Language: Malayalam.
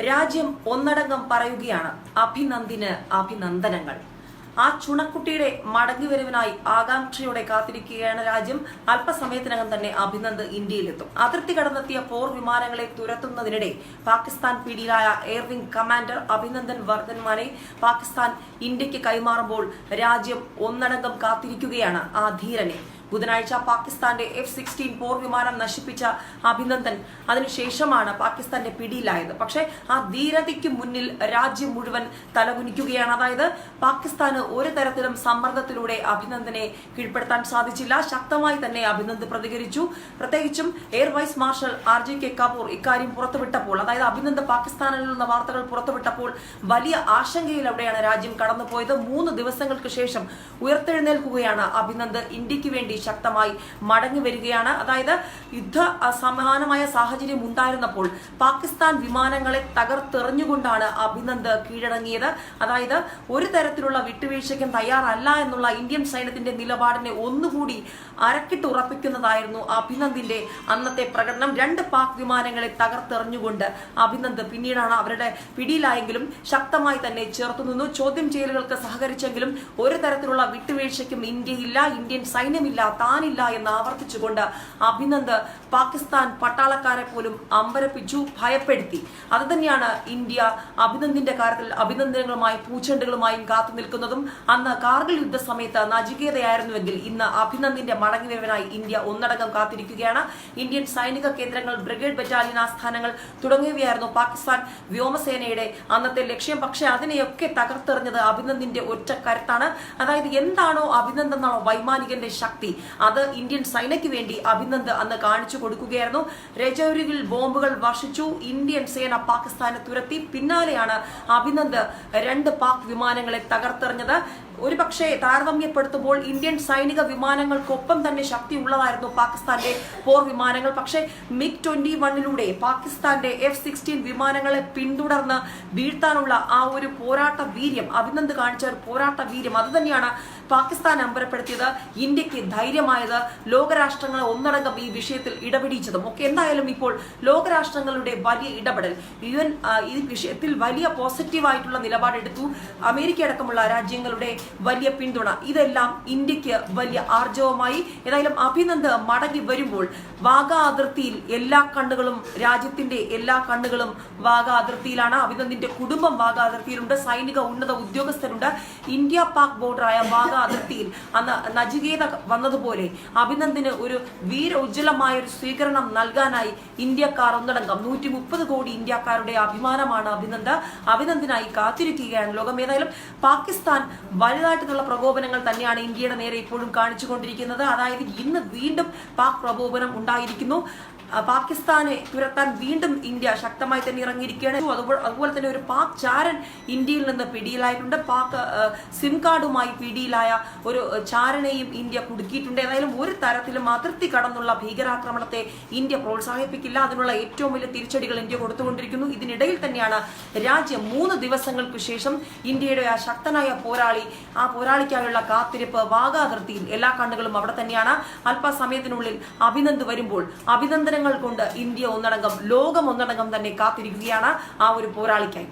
രാജ്യം ഒന്നടങ്കം പറയുകയാണ് അഭിനന്ദിന് അഭിനന്ദനങ്ങൾ. ആ ചുണക്കുട്ടിയുടെ മടങ്ങിവരവിനായി ആകാംക്ഷയോടെ കാത്തിരിക്കുകയാണ് രാജ്യം. അല്പസമയത്തിനകം തന്നെ അഭിനന്ദ് ഇന്ത്യയിലെത്തും. അതിർത്തി കടന്നെത്തിയ പോർ വിമാനങ്ങളെ തുരത്തുന്നതിനിടെ പാകിസ്ഥാൻ പിടിയിലായ എയർവിംഗ് കമാൻഡർ അഭിനന്ദൻ വർദ്ധൻമാനെ പാകിസ്ഥാൻ ഇന്ത്യയ്ക്ക് കൈമാറുമ്പോൾ രാജ്യം ഒന്നടങ്കം കാത്തിരിക്കുകയാണ് ആ ധീരനെ. ബുധനാഴ്ച പാകിസ്ഥാന്റെ എഫ് സിക്സ്റ്റീൻ പോർ വിമാനം നശിപ്പിച്ച അഭിനന്ദൻ അതിനുശേഷമാണ് പാകിസ്ഥാന്റെ പിടിയിലായത്. പക്ഷേ ആ ധീരതയ്ക്ക് മുന്നിൽ രാജ്യം മുഴുവൻ തലകുനിക്കുകയാണ്. അതായത് പാകിസ്ഥാന് ഒരു തരത്തിലും സമ്മർദ്ദത്തിലൂടെ അഭിനന്ദനെ കീഴ്പ്പെടുത്താൻ സാധിച്ചില്ല. ശക്തമായി തന്നെ അഭിനന്ദ് പ്രതികരിച്ചു. പ്രത്യേകിച്ചും air vice marshal R J K Kapoor ഇക്കാര്യം പുറത്തുവിട്ടപ്പോൾ അതായത് അഭിനന്ദ് പാകിസ്ഥാനിൽ നിന്ന് വാർത്തകൾ പുറത്തുവിട്ടപ്പോൾ വലിയ ആശങ്കയിൽ അവിടെയാണ് രാജ്യം കടന്നുപോയത്. മൂന്ന് ദിവസങ്ങൾക്ക് ശേഷം ഉയർത്തെഴുന്നേൽക്കുകയാണ് അഭിനന്ദ് ഇന്ത്യയ്ക്ക് വേണ്ടി ശക്തമായി മടങ്ങി വരികയാണ്. അതായത് യുദ്ധ സമാനമായ സാഹചര്യം ഉണ്ടായിരുന്നപ്പോൾ പാകിസ്ഥാൻ വിമാനങ്ങളെ തകർത്തെറിഞ്ഞുകൊണ്ടാണ് അഭിനന്ദ് കീഴടങ്ങിയത്. അതായത് ഒരു തരത്തിലുള്ള വിട്ടുവീഴ്ചയ്ക്കും തയ്യാറല്ല എന്നുള്ള ഇന്ത്യൻ സൈന്യത്തിന്റെ നിലപാടിനെ ഒന്നുകൂടി അരക്കിട്ട് ഉറപ്പിക്കുന്നതായിരുന്നു അഭിനന്ദിന്റെ അന്നത്തെ പ്രകടനം. രണ്ട് പാക് വിമാനങ്ങളെ തകർത്തെറിഞ്ഞുകൊണ്ട് അഭിനന്ദ് പിന്നീടാണ് അവരുടെ പിടിയിലായെങ്കിലും ശക്തമായി തന്നെ ചേർത്തുനിന്നു ചോദ്യം ചെയ്യലുകൾക്ക് സഹകരിച്ചെങ്കിലും ഒരു തരത്തിലുള്ള വിട്ടുവീഴ്ചയ്ക്കും ഇന്ത്യയില്ല ഇന്ത്യൻ സൈന്യമില്ല താനില്ല എന്ന് ആവർത്തിച്ചുകൊണ്ട് അഭിനന്ദ് പാകിസ്ഥാൻ പട്ടാളക്കാരെ പോലും അമ്പരപ്പിച്ചു ഭയപ്പെടുത്തി. അത് തന്നെയാണ് ഇന്ത്യ അഭിനന്ദിന്റെ കാര്യത്തിൽ അഭിനന്ദനങ്ങളുമായും പൂച്ചെണ്ടുകളുമായും കാത്തു നിൽക്കുന്നതും. അന്ന് കാർഗിൽ യുദ്ധ സമയത്ത് നജികേതയായിരുന്നുവെങ്കിൽ ഇന്ന് അഭിനന്ദിന്റെ മടങ്ങിവരവിനായി ഇന്ത്യ ഒന്നടങ്കം കാത്തിരിക്കുകയാണ്. ഇന്ത്യൻ സൈനിക കേന്ദ്രങ്ങൾ ബ്രിഗേഡ് ബറ്റാലിയൻ ആസ്ഥാനങ്ങൾ തുടങ്ങിയവയായിരുന്നു പാകിസ്ഥാൻ വ്യോമസേനയുടെ അന്നത്തെ ലക്ഷ്യം. പക്ഷേ അതിനെയൊക്കെ തകർത്തെറിഞ്ഞത് അഭിനന്ദിന്റെ ഒറ്റ കരുത്താണ്. അതായത് എന്താണോ അഭിനന്ദ് എന്നാണോ വൈമാനികന്റെ ശക്തി. അത് ഇന്ത്യൻ സൈനയ്ക്ക് വേണ്ടി അഭിനന്ദ് അന്ന് കാണിച്ചു കൊടുക്കുകയായിരുന്നു. രജൌരിയിൽ ബോംബുകൾ വർഷിച്ചു. ഇന്ത്യൻ സേന പാകിസ്ഥാനെ തുരത്തി. പിന്നാലെയാണ് അഭിനന്ദ് രണ്ട് പാക് വിമാനങ്ങളെ തകർത്തെറിഞ്ഞത്. ഒരു പക്ഷേ താരതമ്യപ്പെടുത്തുമ്പോൾ ഇന്ത്യൻ സൈനിക വിമാനങ്ങൾക്കൊപ്പം തന്നെ ശക്തി ഉള്ളതായിരുന്നു പാകിസ്ഥാന്റെ പോർ വിമാനങ്ങൾ. പക്ഷേ മിഗ് ട്വന്റി വണ്ണിലൂടെ പാകിസ്ഥാന്റെ എഫ് സിക്സ്റ്റീൻ വിമാനങ്ങളെ പിന്തുടർന്ന് വീഴ്ത്താനുള്ള ആ ഒരു പോരാട്ട വീര്യം അഭിനന്ദ് കാണിച്ച ഒരു പോരാട്ട വീര്യം അത് തന്നെയാണ് പാകിസ്ഥാൻ അമ്പരപ്പെടുത്തിയത് ഇന്ത്യയ്ക്ക് ധൈര്യമായത് ലോകരാഷ്ട്രങ്ങളെ ഒന്നടങ്കം ഈ വിഷയത്തിൽ ഇടപെടിച്ചതും. ഒക്കെ എന്തായാലും ഇപ്പോൾ ലോകരാഷ്ട്രങ്ങളുടെ വലിയ ഇടപെടൽ യു എൻ ഈ വിഷയത്തിൽ വലിയ പോസിറ്റീവായിട്ടുള്ള നിലപാടെടുത്തു. അമേരിക്ക അടക്കമുള്ള രാജ്യങ്ങളുടെ വലിയ പിന്തുണ. ഇതെല്ലാം ഇന്ത്യയ്ക്ക് വലിയ ആർജവമായി. ഏതായാലും അഭിനന്ദ് മടങ്ങി വരുമ്പോൾ വാഗാ അതിർത്തിയിൽ എല്ലാ കണ്ണുകളും രാജ്യത്തിന്റെ എല്ലാ കണ്ണുകളും വാഗാ അതിർത്തിയിലാണ്. അഭിനന്ദിന്റെ കുടുംബം വാഗാ അതിർത്തിയിലുണ്ട്. സൈനിക ഉന്നത ഉദ്യോഗസ്ഥരുണ്ട്. ഇന്ത്യ പാക് ബോർഡറായ വാഗാ അതിർത്തിയിൽ അന്ന് നജികേത വന്നതുപോലെ അഭിനന്ദിന് ഒരു വീര ഉജ്ജ്വലമായ ഒരു സ്വീകരണം നൽകാനായി ഇന്ത്യക്കാർ ഒന്നടങ്കം നൂറ്റി മുപ്പത് കോടി ഇന്ത്യക്കാരുടെ അഭിമാനമാണ് അഭിനന്ദ്. അഭിനന്ദിനായി കാത്തിരിക്കുകയാണ് ലോകം. ഏതായാലും പാകിസ്ഥാൻ വലുതായിട്ടുള്ള പ്രകോപനങ്ങൾ തന്നെയാണ് ഇന്ത്യയുടെ നേരെ ഇപ്പോഴും കാണിച്ചുകൊണ്ടിരിക്കുന്നത്. അതായത് ഇന്ന് വീണ്ടും പാക് പ്രകോപനം ഉണ്ടായിരിക്കുന്നു. പാകിസ്ഥാനെ തുരത്താൻ വീണ്ടും ഇന്ത്യ ശക്തമായി തന്നെ ഇറങ്ങിയിരിക്കുകയാണ്. അതുപോലെ തന്നെ ഒരു പാക് ചാരൻ ഇന്ത്യയിൽ നിന്ന് പിടിയിലായിട്ടുണ്ട്. പാക് സിം കാർഡുമായി പിടിയിലായ ഒരു ചാരനെയും ഇന്ത്യ കുടുക്കിയിട്ടുണ്ട്. ഏതായാലും ഒരു തരത്തിലും അതിർത്തി കടന്നുള്ള ഭീകരാക്രമണത്തെ ഇന്ത്യ പ്രോത്സാഹിപ്പിക്കില്ല. അതിനുള്ള ഏറ്റവും വലിയ തിരിച്ചടികൾ ഇന്ത്യ കൊടുത്തുകൊണ്ടിരിക്കുന്നു. ഇതിനിടയിൽ തന്നെയാണ് രാജ്യം മൂന്ന് ദിവസങ്ങൾക്ക് ശേഷം ഇന്ത്യയുടെ ആ ശക്തനായ പോരാളി ആ പോരാളിക്കായുള്ള കാത്തിരിപ്പ് വാഗാതിർത്തിയിൽ എല്ലാ കണ്ണുകളും അവിടെ തന്നെയാണ്. അല്പസമയത്തിനുള്ളിൽ അഭിനന്ദ് വരുമ്പോൾ അഭിനന്ദനങ്ങൾ കൊണ്ട് ഇന്ത്യ ഒന്നടങ്കം ലോകം ഒന്നടങ്കം തന്നെ കാത്തിരിക്കുകയാണ് ആ ഒരു പോരാളിക്കായി.